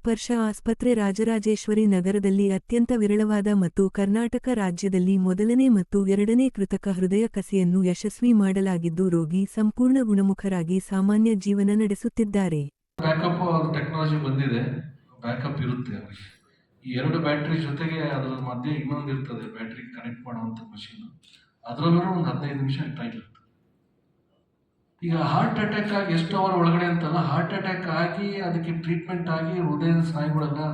ಸ್ಪರ್ಶ ಆಸ್ಪತ್ರೆ ರಾಜರಾಜೇಶ್ವರಿ ನಗರದಲ್ಲಿ ಅತ್ಯಂತ ವಿರಳವಾದ ಮತ್ತು ಕರ್ನಾಟಕ ರಾಜ್ಯದಲ್ಲಿ ಮೊದಲನೇ ಮತ್ತು ಎರಡನೇ ಕೃತಕ ಹೃದಯ ಕಸೆಯನ್ನು ಯಶಸ್ವಿ ಮಾಡಲಾಗಿದ್ದು ರೋಗಿ ಸಂಪೂರ್ಣ ಗುಣಮುಖರಾಗಿ ಸಾಮಾನ್ಯ ಜೀವನ ನಡೆಸುತ್ತಿದ್ದಾರೆ. ಬ್ಯಾಕಪ್ ಟೆಕ್ನಾಲಜಿ ಬಂದಿದೆ. ಬ್ಯಾಕಪ್ ಇರುತ್ತೆ ಈ ಎರಡು ಬ್ಯಾಟ್ರಿ ಜೊತೆಗೆ ಅದರ ಮಧ್ಯೆ ಇನ್ನೊಂದು ಇರ್ತದೆ ಬ್ಯಾಟ್ರಿ ಕನೆಕ್ಟ್ ಮಾಡುವಂಥ ಮಷೀನ್ ಅದರಲ್ಲೂ ಒಂದು ಹದಿನೈದು ನಿಮಿಷ ಟೈಮ್ ಈಗ ಹಾರ್ಟ್ ಅಟ್ಯಾಕ್ ಆಗಿ ಎಷ್ಟು ಅವರ್ ಒಳಗಡೆ ಅಂತಲ್ಲ ಹಾರ್ಟ್ ಅಟ್ಯಾಕ್ ಆಗಿ ಅದಕ್ಕೆ ಟ್ರೀಟ್ಮೆಂಟ್ ಆಗಿ ಹೃದಯದ ಸ್ನಾಯುಗಳೆಲ್ಲ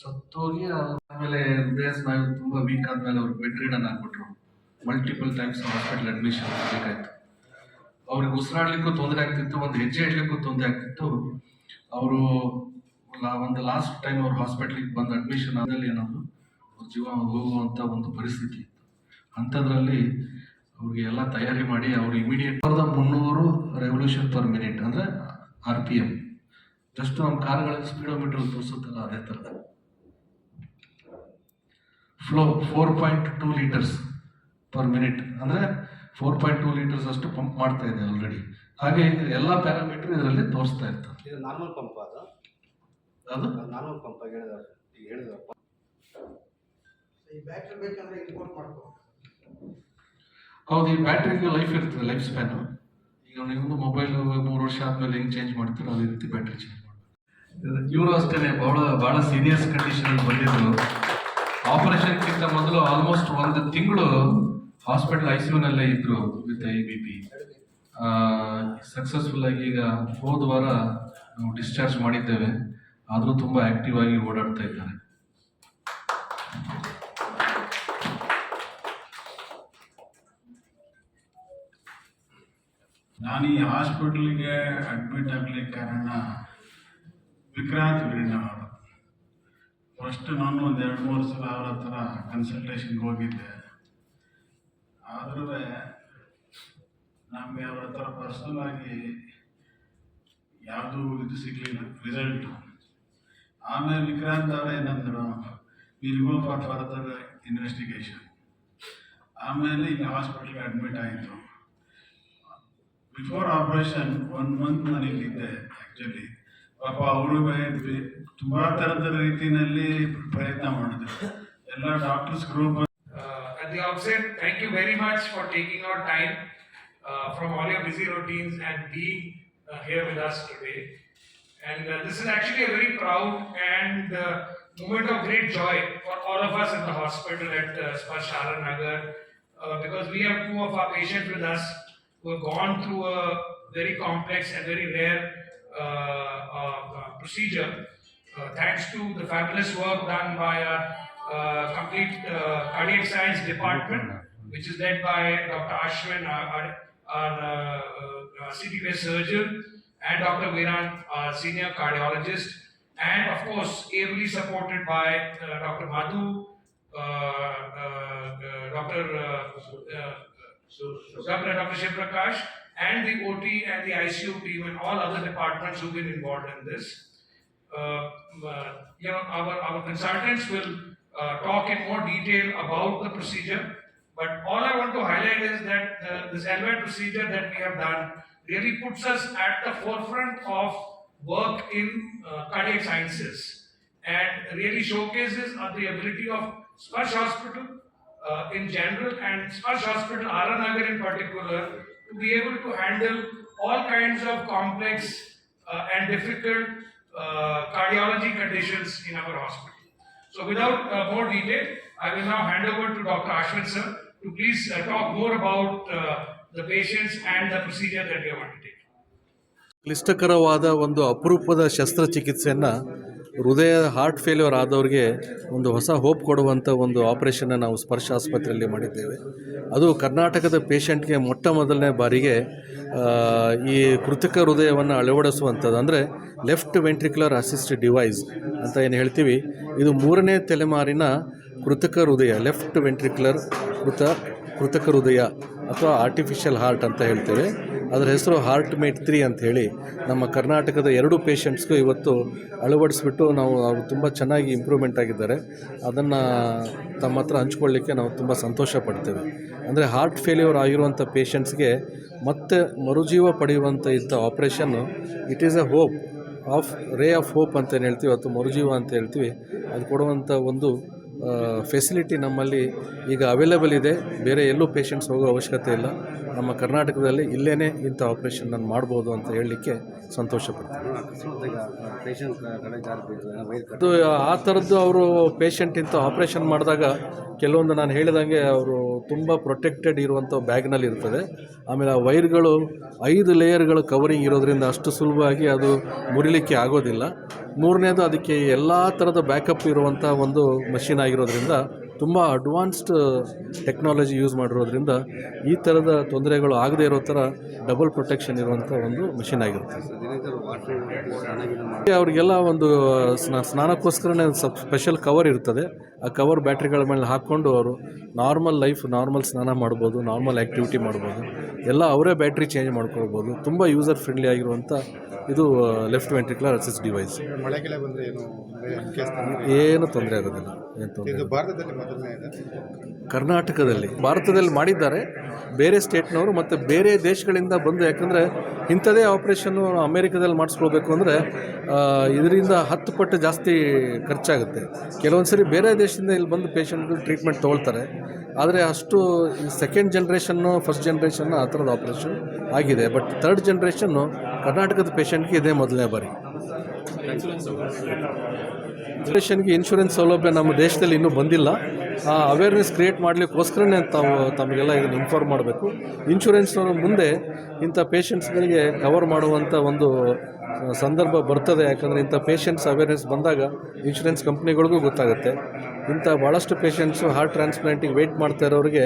ಸತ್ತೋಗಿ ಆಮೇಲೆ ಹೃದಯ ಸ್ನಾಯು ತುಂಬ ವೀಕ್ ಆದ್ಮೇಲೆ ಅವ್ರು ಬೆಡ್ ರಿಡನ್ ಹಾಕ್ಬಿಟ್ರು ಮಲ್ಟಿಪಲ್ ಟೈಮ್ಸ್ ಹಾಸ್ಪಿಟಲ್ ಅಡ್ಮಿಷನ್ ಬೇಕಾಯ್ತು ಅವ್ರಿಗೆ ಉಸಿರಾಡ್ಲಿಕ್ಕೂ ತೊಂದರೆ ಆಗ್ತಿತ್ತು, ಒಂದು ಹೆಜ್ಜೆ ಇಡ್ಲಿಕ್ಕೂ ತೊಂದರೆ ಆಗ್ತಿತ್ತು. ಅವರು ಒಂದು ಲಾಸ್ಟ್ ಟೈಮ್ ಅವ್ರು ಹಾಸ್ಪಿಟ್ಲಿಗೆ ಬಂದು ಅಡ್ಮಿಷನ್ ಆದಲ್ಲಿ ಏನಾದ್ರು ಅವ್ರ ಜೀವ ಹೋಗುವಂಥ ಒಂದು ಪರಿಸ್ಥಿತಿ ಇತ್ತು. ಅಂಥದ್ರಲ್ಲಿ ಅವ್ರಿಗೆ ಎಲ್ಲ ತಯಾರಿ ಮಾಡಿ ಅವ್ರು ಇಮಿಡಿಯೇಟ್ ಸಾವಿರದ ಮುನ್ನೂರು ರೆವಲ್ಯೂಷನ್ ಪರ್ ಮಿನಿಟ್ ಅಂದರೆ ಆರ್ ಪಿ ಎಂ ಜಸ್ಟ್ ನಮ್ಮ ಕಾರ್ಗಳಲ್ಲಿ ಸ್ಪೀಡೋಮೀಟರ್ ತೋರಿಸುತ್ತಲ್ಲ ಅದೇ ಥರದ flow four point two litres per minute ಅಂದರೆ ಫೋರ್ ಪಾಯಿಂಟ್ ಟೂ ಲೀಟರ್ಸ್ ಅಷ್ಟು ಪಂಪ್ ಮಾಡ್ತಾ ಇದೆ ಆಲ್ರೆಡಿ ಹಾಗೆ ಎಲ್ಲ ಪ್ಯಾರಾಮೀಟರ್ ಇದರಲ್ಲಿ ತೋರಿಸ್ತಾ ಇರ್ತದೆ. ಇದು ನಾರ್ಮಲ್ ಪಂಪ್ ಅದು? ಅದು? ನಾರ್ಮಲ್ ಪಂಪ್ ಹೇಳಿದ ಹೇಳಿದ್ರಪ್ಪ. ಈ ಬ್ಯಾಟ್ರಿ ಬೇಕಂದ್ರೆ ಇಂಪೋರ್ಟ್ ಮಾಡ್ಕೋ ಹೌದು, ಈ ಬ್ಯಾಟ್ರಿಗೆ ಲೈಫ್ ಇರ್ತದೆ ಲೈಫ್ ಸ್ಪ್ಯಾನು ಈಗ ನೀವು ಮೊಬೈಲ್ ಮೂರು ವರ್ಷ ಆದ್ಮೇಲೆ ಹೆಂಗ್ ಚೇಂಜ್ ಮಾಡ್ತೀರೋ ಅದೇ ರೀತಿ ಬ್ಯಾಟ್ರಿ ಚೇಂಜ್ ಮಾಡ್ತಾರೆ ಇವರು ಅಷ್ಟೇ ಬಹಳ ಬಹಳ ಸೀರಿಯಸ್ ಕಂಡೀಷನ್ ಬಂದಿದ್ರು. ಆಪರೇಷನ್ಗಿಂತ ಮೊದಲು ಆಲ್ಮೋಸ್ಟ್ ಒಂದು ತಿಂಗಳು ಹಾಸ್ಪಿಟಲ್ ಐ ಸಿ ಯುನಲ್ಲೇ ಇದ್ರು with I B P successful ಆಗಿ ಈಗ ಹೋದ ವಾರ ನಾವು ಡಿಸ್ಚಾರ್ಜ್ ಮಾಡಿದ್ದೇವೆ. ಆದರೂ ತುಂಬ ಆಕ್ಟಿವ್ ಆಗಿ ಓಡಾಡ್ತಾ ಇದ್ದಾರೆ. ನಾನು ಈ ಹಾಸ್ಪಿಟಲ್ಗೆ ಅಡ್ಮಿಟ್ ಆಗಲಿಕ್ಕೆ ಕಾರಣ ವಿಕ್ರಾಂತ್ ವೀರಣ್ಣ ಅವರು. ಫಸ್ಟ್ ನಾನು ಒಂದು ಎರಡು ಮೂರು ಸಲ ಅವ್ರ ಹತ್ರ ಕನ್ಸಲ್ಟೇಷನ್ಗೆ ಹೋಗಿದ್ದೆ. ಆದ್ರೂ ನಮಗೆ ಅವ್ರ ಹತ್ರ ಪರ್ಸನಲ್ ಆಗಿ ಯಾವುದೂ ಇದು ಸಿಗಲಿಲ್ಲ ರಿಸಲ್ಟ್ ಆಮೇಲೆ ವಿಕ್ರಾಂತ್ ಅವರೇ ಏನಂದರು ಫಾರ್ ಫರ್ದರ್ ಇನ್ವೆಸ್ಟಿಗೇಷನ್ ಆಮೇಲೆ ಈಗ ಹಾಸ್ಪಿಟ್ಲಿಗೆ ಅಡ್ಮಿಟ್ ಆಯಿತು. Before operation one month ನಾನಿಲ್ಲಿದ್ದೆ actually ಪಾಪ ಅವರು ತುಂಬ ಥರದ ರೀತಿಯಲ್ಲಿ ಪ್ರಯತ್ನ ಮಾಡಿದ್ರು ಎಲ್ಲ doctors group Uh, at the outset, thank you very much for taking out time uh, from all your busy routines and being uh, here with us today. And uh, this is actually a very proud and uh, moment of great joy for all of us in the hospital at uh, Sparsh Nagar uh, because we have two of our patients with us who have gone through a very complex and very rare uh, uh, uh, procedure. Uh, thanks to the fabulous work done by our uh, complete uh, cardiac science department, which is led by Dr. Ashwin, our, our, CT-based surgeon, and Dr. Viran, our senior cardiologist, and of course, ably supported by Dr. Madhu, Dr. Dr. Dr. Shiv Prakash, and the OT and the ICU team and all other departments who've been involved in this. Uh, uh, you know, our, our consultants will uh, talk in more detail about the procedure. But all I want to highlight is that this LVAD procedure that we have done really puts us at the forefront of work in uh, cardiac sciences and really showcases the ability of Sparsh Hospital uh, in general and Sparsh Hospital, Aranagar in particular, to be able to handle all kinds of complex uh, and difficult uh, cardiology conditions in our hospital. So, without uh, more detail, I will now hand over to Dr. Ashwin sir to please uh, talk more about uh, the patients and the procedure that we have undertaken. ಕ್ಲಿಷ್ಟಕರವಾದ ಒಂದು ಅಪರೂಪದ ಶಸ್ತ್ರಚಿಕಿತ್ಸೆಯನ್ನು ಹೃದಯ heart failure ಆದವ್ರಿಗೆ ಒಂದು ಹೊಸ hope ಕೊಡುವಂಥ ಒಂದು ಆಪರೇಷನ್ನ ನಾವು ಸ್ಪರ್ಶ ಆಸ್ಪತ್ರೆಯಲ್ಲಿ ಮಾಡಿದ್ದೇವೆ. ಅದು ಕರ್ನಾಟಕದ ಪೇಷಂಟ್ಗೆ ಮೊಟ್ಟ ಮೊದಲನೇ ಬಾರಿಗೆ ಈ ಕೃತಕ ಹೃದಯವನ್ನು ಅಳವಡಿಸುವಂಥದ್ದು ಅಂದರೆ ಲೆಫ್ಟ್ ವೆಂಟ್ರಿಕ್ಯುಲರ್ ಅಸಿಸ್ಟ್ ಡಿವೈಸ್ ಅಂತ ಏನು ಹೇಳ್ತೀವಿ? ಇದು ಮೂರನೇ ತಲೆಮಾರಿನ ಕೃತಕ ಹೃದಯ ಲೆಫ್ಟ್ ವೆಂಟ್ರಿಕ್ಯುಲರ್ ಕೃತ, ಕೃತಕ ಹೃದಯ ಅಥವಾ ಆರ್ಟಿಫಿಷಿಯಲ್ ಹಾರ್ಟ್ ಅಂತ ಹೇಳ್ತೇವೆ. ಅದರ ಹೆಸರು ಹಾರ್ಟ್ ಮೇಟ್ ತ್ರೀ ಅಂತ ಹೇಳಿ ನಮ್ಮ ಕರ್ನಾಟಕದ ಎರಡು ಪೇಷಂಟ್ಸ್ಗೂ ಇವತ್ತು ಅಳವಡಿಸ್ಬಿಟ್ಟು ನಾವು ಅವರು ತುಂಬ ಚೆನ್ನಾಗಿ ಇಂಪ್ರೂವ್ಮೆಂಟ್ ಆಗಿದ್ದಾರೆ. ಅದನ್ನು ತಮ್ಮ ಹತ್ರ ಹಂಚ್ಕೊಳ್ಳಿಕ್ಕೆ ನಾವು ತುಂಬ ಸಂತೋಷ ಪಡ್ತೇವೆ. ಅಂದರೆ ಹಾರ್ಟ್ ಫೇಲ್ಯೂರ್ ಆಗಿರುವಂಥ ಪೇಷಂಟ್ಸ್ಗೆ ಮತ್ತೆ ಮರುಜೀವ ಪಡೆಯುವಂಥ ಇಂಥ operation it is a hope of ray of hope ಅಂತ ಏನು ಹೇಳ್ತೀವಿ ಅಥವಾ ಮರುಜೀವ ಅಂತ ಹೇಳ್ತೀವಿ. ಅದು ಕೊಡುವಂಥ ಒಂದು ಫೆಸಿಲಿಟಿ ನಮ್ಮಲ್ಲಿ ಈಗ ಅವೈಲೇಬಲ್ ಇದೆ. ಬೇರೆ ಎಲ್ಲೂ ಪೇಷಂಟ್ಸ್ ಹೋಗೋ ಅವಶ್ಯಕತೆ ಇಲ್ಲ. ನಮ್ಮ ಕರ್ನಾಟಕದಲ್ಲಿ ಇಲ್ಲೇ ಇಂಥ ಆಪ್ರೇಷನ್ ನಾನು ಮಾಡ್ಬೋದು ಅಂತ ಹೇಳಲಿಕ್ಕೆ ಸಂತೋಷ ಪಡ್ತೀನಿ ಆ ಥರದ್ದು ಅವರು ಪೇಷಂಟ್ ಇಂಥ ಆಪ್ರೇಷನ್ ಮಾಡಿದಾಗ ಕೆಲವೊಂದು ನಾನು ಹೇಳಿದಂಗೆ ಅವರು ತುಂಬ ಪ್ರೊಟೆಕ್ಟೆಡ್ ಇರುವಂಥ ಬ್ಯಾಗ್ನಲ್ಲಿ ಇರ್ತದೆ. ಆಮೇಲೆ ಆ ವೈರ್ಗಳು ಐದು ಲೇಯರ್ಗಳು ಕವರಿಂಗ್ ಇರೋದ್ರಿಂದ ಅಷ್ಟು ಸುಲಭವಾಗಿ ಅದು ಮುರಿಲಿಕ್ಕೆ ಆಗೋದಿಲ್ಲ. ಮೂರನೇದು ಅದಕ್ಕೆ ಎಲ್ಲ ಥರದ ಬ್ಯಾಕಪ್ ಇರುವಂಥ ಒಂದು ಮಷಿನ್ ಆಗಿರೋದ್ರಿಂದ ತುಂಬ ಅಡ್ವಾನ್ಸ್ಡ್ ಟೆಕ್ನಾಲಜಿ ಯೂಸ್ ಮಾಡಿರೋದ್ರಿಂದ ಈ ಥರದ ತೊಂದರೆಗಳು ಆಗದೇ ಇರೋ ಥರ ಡಬಲ್ ಪ್ರೊಟೆಕ್ಷನ್ ಇರುವಂಥ ಒಂದು ಮಷಿನ್ ಆಗಿರುತ್ತೆ. ಅವರಿಗೆಲ್ಲ ಒಂದು ಸ್ನಾ ಸ್ನಾನಕ್ಕೋಸ್ಕರನೇ ಒಂದು ಸ್ವಲ್ಪ ಸ್ಪೆಷಲ್ ಕವರ್ ಇರ್ತದೆ. ಆ ಕವರ್ ಬ್ಯಾಟ್ರಿಗಳ ಮೇಲೆ ಹಾಕ್ಕೊಂಡು ಅವರು ನಾರ್ಮಲ್ ಲೈಫ್ ನಾರ್ಮಲ್ ಸ್ನಾನ ಮಾಡ್ಬೋದು ನಾರ್ಮಲ್ ಆ್ಯಕ್ಟಿವಿಟಿ ಮಾಡ್ಬೋದು. ಎಲ್ಲ ಅವರೇ ಬ್ಯಾಟ್ರಿ ಚೇಂಜ್ ಮಾಡ್ಕೊಳ್ಬೋದು. ತುಂಬ ಯೂಸರ್ ಫ್ರೆಂಡ್ಲಿ ಆಗಿರುವಂಥ ಇದು ಲೆಫ್ಟ್ ವೆಂಟ್ರಿಕ್ಯುಲರ್ ಅಸಿಸ್ ಡಿವೈಸ್. ಏನು ತೊಂದರೆ? ಆಗೋದಿಲ್ಲ. ಏನು ತೊಂದರೆ ಭಾರತದಲ್ಲಿ ಕರ್ನಾಟಕದಲ್ಲಿ, ಭಾರತದಲ್ಲಿ ಮಾಡಿದ್ದಾರೆ. ಬೇರೆ ಸ್ಟೇಟ್ನವರು ಮತ್ತು ಬೇರೆ ದೇಶಗಳಿಂದ ಬಂದು ಯಾಕಂದರೆ ಇಂಥದೇ ಆಪ್ರೇಷನ್ನು ಅಮೇರಿಕದಲ್ಲಿ ಮಾಡಿಸ್ಕೊಳ್ಬೇಕು ಅಂದರೆ ಇದರಿಂದ ಹತ್ತು ಪಟ್ಟು ಜಾಸ್ತಿ ಖರ್ಚಾಗುತ್ತೆ. ಕೆಲವೊಂದು ಸರಿ ಬೇರೆ ದೇಶದಿಂದ ಇಲ್ಲಿ ಬಂದು ಪೇಷಂಟ್ಗಳು ಟ್ರೀಟ್ಮೆಂಟ್ ತೊಗೊಳ್ತಾರೆ. ಆದರೆ ಅಷ್ಟು ಸೆಕೆಂಡ್ ಜನ್ರೇಷನ್ನು ಫಸ್ಟ್ ಜನ್ರೇಷನ್ನು ಆ ಥರದ ಆಪ್ರೇಷನ್ ಆಗಿದೆ. ಬಟ್ ಥರ್ಡ್ ಜನ್ರೇಷನ್ನು ಕರ್ನಾಟಕದ ಪೇಷಂಟ್ಗೆ ಇದೇ ಮೊದಲನೇ ಬಾರಿ. ಆಪರೇಷನ್ಗೆ ಇನ್ಶೂರೆನ್ಸ್ ಸೌಲಭ್ಯ ನಮ್ಮ ದೇಶದಲ್ಲಿ ಇನ್ನೂ ಬಂದಿಲ್ಲ. ಆ ಅವೇರ್ನೆಸ್ ಕ್ರಿಯೇಟ್ ಮಾಡಲಿಕ್ಕೋಸ್ಕರನೇ ತಾವು ತಮಗೆಲ್ಲ ಇದನ್ನು ಇನ್ಫಾರ್ಮ್ ಮಾಡಬೇಕು. ಇನ್ಶೂರೆನ್ಸ್ನವರು ಮುಂದೆ ಇಂಥ ಪೇಷಂಟ್ಸ್ಗಳಿಗೆ ಕವರ್ ಮಾಡುವಂಥ ಒಂದು ಸಂದರ್ಭ ಬರ್ತದೆ. ಯಾಕಂದರೆ ಇಂಥ ಪೇಷಂಟ್ಸ್ ಅವೇರ್ನೆಸ್ ಬಂದಾಗ ಇನ್ಶೂರೆನ್ಸ್ ಕಂಪ್ನಿಗಳಿಗೂ ಗೊತ್ತಾಗುತ್ತೆ. ಇಂಥ ಭಾಳಷ್ಟು ಪೇಷಂಟ್ಸು ಹಾರ್ಟ್ ಟ್ರಾನ್ಸ್ಪ್ಲಾಂಟಿಗೆ ವೆಯ್ಟ್ ಮಾಡ್ತಾ ಇರೋರಿಗೆ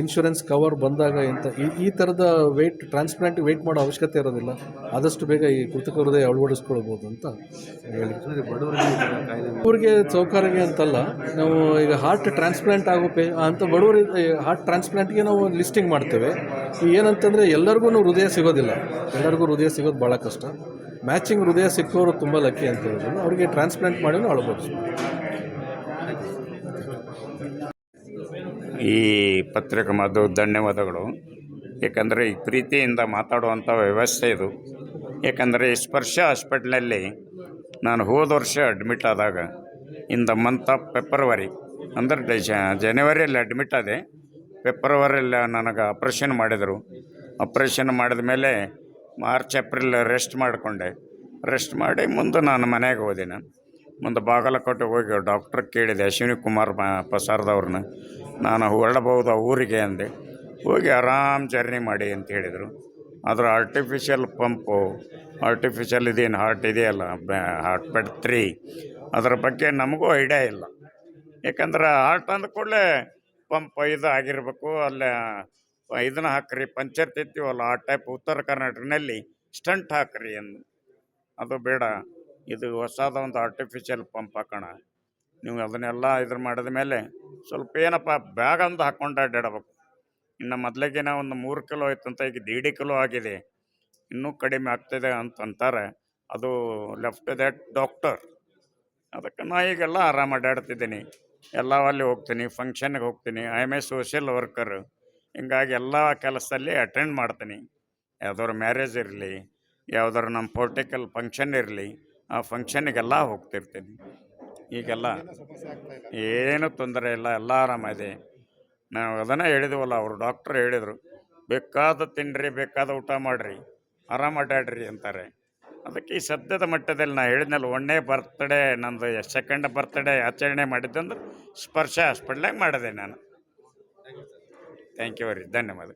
ಇನ್ಶೂರೆನ್ಸ್ ಕವರ್ ಬಂದಾಗ ಇಂಥ ಈ ಈ ಥರದ ವೆಯ್ಟ್ ಟ್ರಾನ್ಸ್ಪ್ಲಾಂಟಿಗೆ ವೆಯ್ಟ್ ಮಾಡೋ ಅವಶ್ಯಕತೆ ಇರೋದಿಲ್ಲ. ಆದಷ್ಟು ಬೇಗ ಈ ಕೃತಕ ಹೃದಯ ಅಳವಡಿಸ್ಕೊಳ್ಬೋದು ಅಂತ ಹೇಳಿ ಬಡವರಿಗೆ ಅವ್ರಿಗೆ ಸೌಕರ್ಯಗೆ ಅಂತಲ್ಲ ನಾವು ಈಗ ಹಾರ್ಟ್ ಟ್ರಾನ್ಸ್ಪ್ಲಾಂಟ್ ಆಗೋ ಪೇ ಅಂಥ ಬಡವರಿಗೆ ಹಾರ್ಟ್ ಟ್ರಾನ್ಸ್ಪ್ಲಾಂಟ್ಗೆ ನಾವು ಲಿಸ್ಟಿಂಗ್ ಮಾಡ್ತೇವೆ. ಏನಂತಂದರೆ ಎಲ್ಲರಿಗೂ ಹೃದಯ ಸಿಗೋದಿಲ್ಲ. ಎಲ್ಲರಿಗೂ ಹೃದಯ ಸಿಗೋದು ಭಾಳ ಕಷ್ಟ. ಮ್ಯಾಚಿಂಗ್ ಹೃದಯ ಸಿಕ್ಕೋರು ತುಂಬ ಲಕ್ಕಿ ಅಂತ ಹೇಳಿದ್ರು. ಅವರಿಗೆ ಟ್ರಾನ್ಸ್ಪ್ಲಾಂಟ್ ಮಾಡಿ ಅಳವಡಿಸ್ಬೋದು. ಈ ಪತ್ರಿಕೆ ಮಾಧ್ಯಮ ಧನ್ಯವಾದಗಳು. ಏಕೆಂದರೆ ಈ ಪ್ರೀತಿಯಿಂದ ಮಾತಾಡುವಂಥ ವ್ಯವಸ್ಥೆ ಇದು. ಏಕೆಂದರೆ ಈ ಸ್ಪರ್ಶ ಹಾಸ್ಪಿಟ್ಲಲ್ಲಿ ನಾನು ಹೋದ ವರ್ಷ ಅಡ್ಮಿಟ್ ಆದಾಗ ಇನ್ ಮಂತ್ ಆಫ್ ಫೆಬ್ರವರಿ ಅಂದರೆ ಜನವರಿಯಲ್ಲಿ ಅಡ್ಮಿಟ್ ಆದೆ. ಫೆಬ್ರವರಿಯಲ್ಲಿ ನನಗೆ ಆಪ್ರೇಷನ್ ಮಾಡಿದರು. ಆಪ್ರೇಷನ್ ಮಾಡಿದ ಮೇಲೆ ಮಾರ್ಚ್ ಏಪ್ರಿಲ್ ರೆಸ್ಟ್ ಮಾಡಿಕೊಂಡೆ. ರೆಸ್ಟ್ ಮಾಡಿ ಮುಂದೆ ನಾನು ಮನೆಗೆ ಹೋದೆ ನಾನು ಮುಂದೆ ಬಾಗಲಕೋಟೆ ಹೋಗಿ ಡಾಕ್ಟ್ರ್ ಕೇಳಿದೆ ಅಶ್ವಿನಿ ಕುಮಾರ್ ಪ್ರಸಾರದವ್ರನ್ನ ನಾನು ಹೊರಡಬಹುದು ಊರಿಗೆ ಅಂದೆ. ಹೋಗಿ ಆರಾಮ್ ಜರ್ನಿ ಮಾಡಿ ಅಂತ ಹೇಳಿದರು. ಅದರ ಆರ್ಟಿಫಿಷಿಯಲ್ ಪಂಪು ಆರ್ಟಿಫಿಷಿಯಲ್ ಇದೇನು ಹಾರ್ಟ್ ಇದೆಯಲ್ಲ ಹಾರ್ಟ್ ಬೆಡ್ ತ್ರೀ ಅದರ ಬಗ್ಗೆ ನಮಗೂ ಐಡಿಯಾ ಇಲ್ಲ. ಯಾಕಂದ್ರೆ ಹಾರ್ಟ್ ಅಂದ ಕೂಡಲೇ ಪಂಪ್ ಇದು ಆಗಿರಬೇಕು, ಅಲ್ಲೇ ಇದನ್ನ ಹಾಕ್ರಿ ಪಂಚರ್ ತಿಂತೀವಲ್ಲ, ಆ ಟೈಪ್ ಉತ್ತರ ಕರ್ನಾಟಕನಲ್ಲಿ ಸ್ಟಂಟ್ ಹಾಕ್ರಿ ಅಂದು. ಅದು ಬೇಡ, ಇದು ಹೊಸದ ಒಂದು ಆರ್ಟಿಫಿಷಿಯಲ್ ಪಂಪ್ ಹಾಕೋಣ. ನೀವು ಅದನ್ನೆಲ್ಲ ಇದ್ರ ಮಾಡಿದ ಮೇಲೆ ಸ್ವಲ್ಪ ಏನಪ್ಪ, ಬ್ಯಾಗ್ ಅಂತ ಹಾಕ್ಕೊಂಡು ಅಡ್ಡಾಡಬೇಕು. ಇನ್ನು ಮೊದಲಿಗಿನ ಒಂದು ಮೂರು ಕಿಲೋ ಆಯ್ತಂತ ಈಗ ದೇಡಿ ಕಿಲೋ ಆಗಿದೆ. ಇನ್ನೂ ಕಡಿಮೆ ಆಗ್ತಿದೆ ಅಂತ ಅಂತಾರೆ. ಅದು ಲೆಫ್ಟ್ ದ್ಯಾಟ್ ಡಾಕ್ಟರ್. ಅದಕ್ಕೆ ನಾ ಈಗೆಲ್ಲ ಆರಾಮ ಅಡ್ಡಾಡ್ತಿದ್ದೀನಿ. ಎಲ್ಲ ಅಲ್ಲಿ ಹೋಗ್ತೀನಿ, ಫಂಕ್ಷನ್ಗೆ ಹೋಗ್ತೀನಿ. I am a social worker. ಹಿಂಗಾಗಿ ಎಲ್ಲ ಕೆಲಸದಲ್ಲಿ ಅಟೆಂಡ್ ಮಾಡ್ತೀನಿ. ಯಾವ್ದಾದ್ರು ಮ್ಯಾರೇಜ್ ಇರಲಿ, ಯಾವ್ದಾದ್ರು ನಮ್ಮ ಪೊಲಿಟಿಕಲ್ ಫಂಕ್ಷನ್ ಇರಲಿ, ಆ ಫಂಕ್ಷನಿಗೆಲ್ಲ ಹೋಗ್ತಿರ್ತೀನಿ. ಈಗೆಲ್ಲ ಏನು ತೊಂದರೆ ಇಲ್ಲ ಎಲ್ಲ ಆರಾಮಿದೆ ನಾವು ಅದನ್ನು ಹೇಳಿದ್ವಲ್ಲ ಅವರು ಡಾಕ್ಟ್ರ್ ಹೇಳಿದರು ಬೇಕಾದ ತಿನ್ನಿರಿ ಬೇಕಾದ ಊಟ ಮಾಡಿರಿ ಆರಾಮ ಅಡ್ಡಾಡ್ರಿ ಅಂತಾರೆ. ಅದಕ್ಕೆ ಈ ಸದ್ಯದ ಮಟ್ಟದಲ್ಲಿ ನಾನು ಹೇಳಿದ್ನಲ್ಲ ಒನ್ನೇ ಬರ್ತ್ಡೇ ನಂದು ಸೆಕೆಂಡ್ ಬರ್ತ್ಡೇ ಆಚರಣೆ ಮಾಡಿದ್ದಂದ್ರೆ ಸ್ಪರ್ಶ ಹಾಸ್ಪಿಟ್ಲಾಗ ಮಾಡಿದೆ ನಾನು. ಥ್ಯಾಂಕ್ ಯು ವೆರಿ ಧನ್ಯವಾದ